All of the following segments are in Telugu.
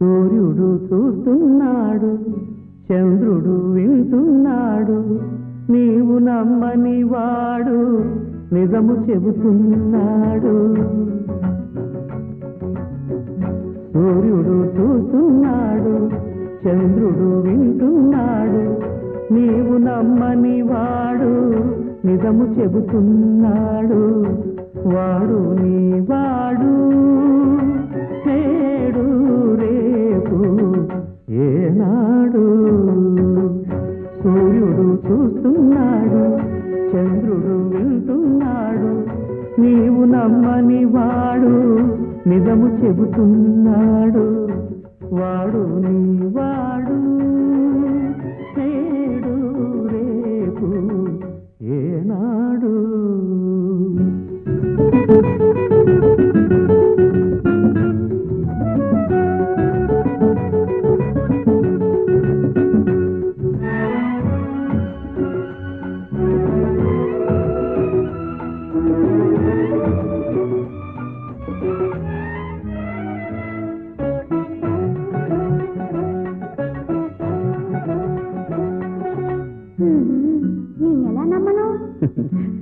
సూర్యుడు చూస్తున్నాడు చంద్రుడు వింటున్నాడు నీవు నమ్మని వాడు నిజము చెబుతున్నాడు. సూర్యుడు చూస్తున్నాడు చంద్రుడు వింటున్నాడు నీవు నమ్మని వాడు నిజము చెబుతున్నాడు. వాడు నీ వాడు నేడు రేపు ఏనాడు. సూర్యుడు చూస్తున్నాడు చంద్రుడు వింటున్నాడు నీవు నమ్మని వాడు నిజము చెబుతున్నాడు. వాడు నీ వాడు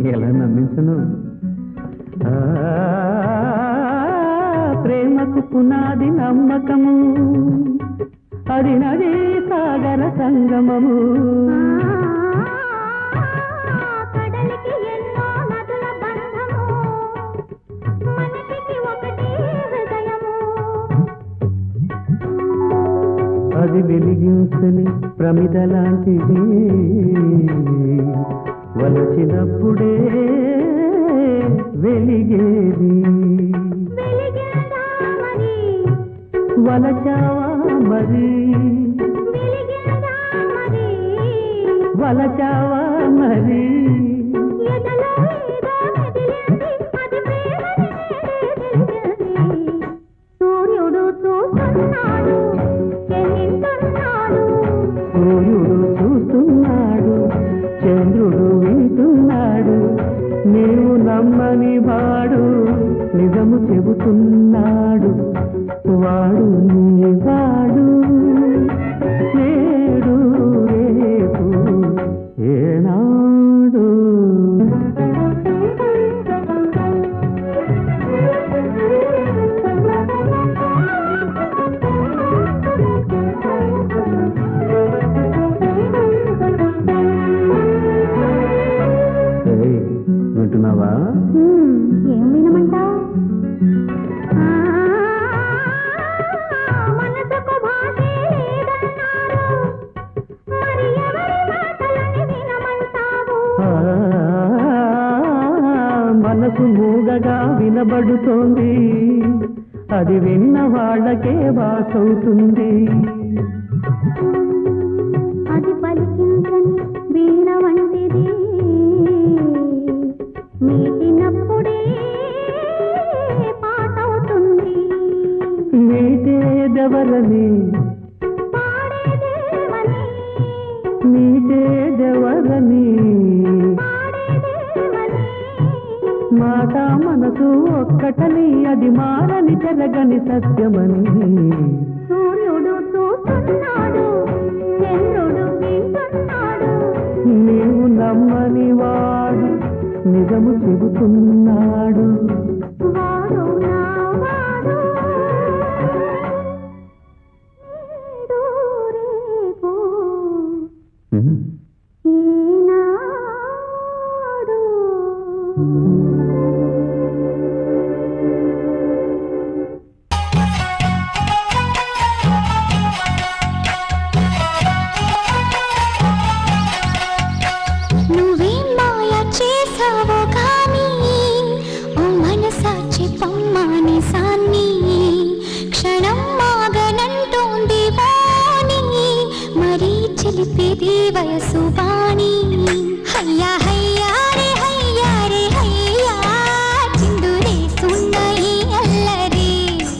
ఎలా నమ్మించను ప్రేమకు పునాది నమ్మకము. అది నది సాగర సంగమము. అది వెలిగించని ప్రమిద లాంటిది వలచినప్పుడే వెలిగేది. వలచావా మరి? వలచావా మరి? వాడు మనసు వినబడుతోంది. అది విన్న వాళ్ళకే వాసవుతుంది. అది పలికించని వీణ వంటిది. మనసు ఒక్కటని అది మారని జరగని సత్యమని. సూర్యుడు చూస్తున్నాడు చంద్రుడు నీవు నమ్మని వాడు నిజము చెబుతున్నాడు. వాడు మనసాచి పమ్మాని క్షణం మాగనంటోంది వాణి. మరీ చిలిపేది వయసు వాణి. హయ్యా హయ్యా.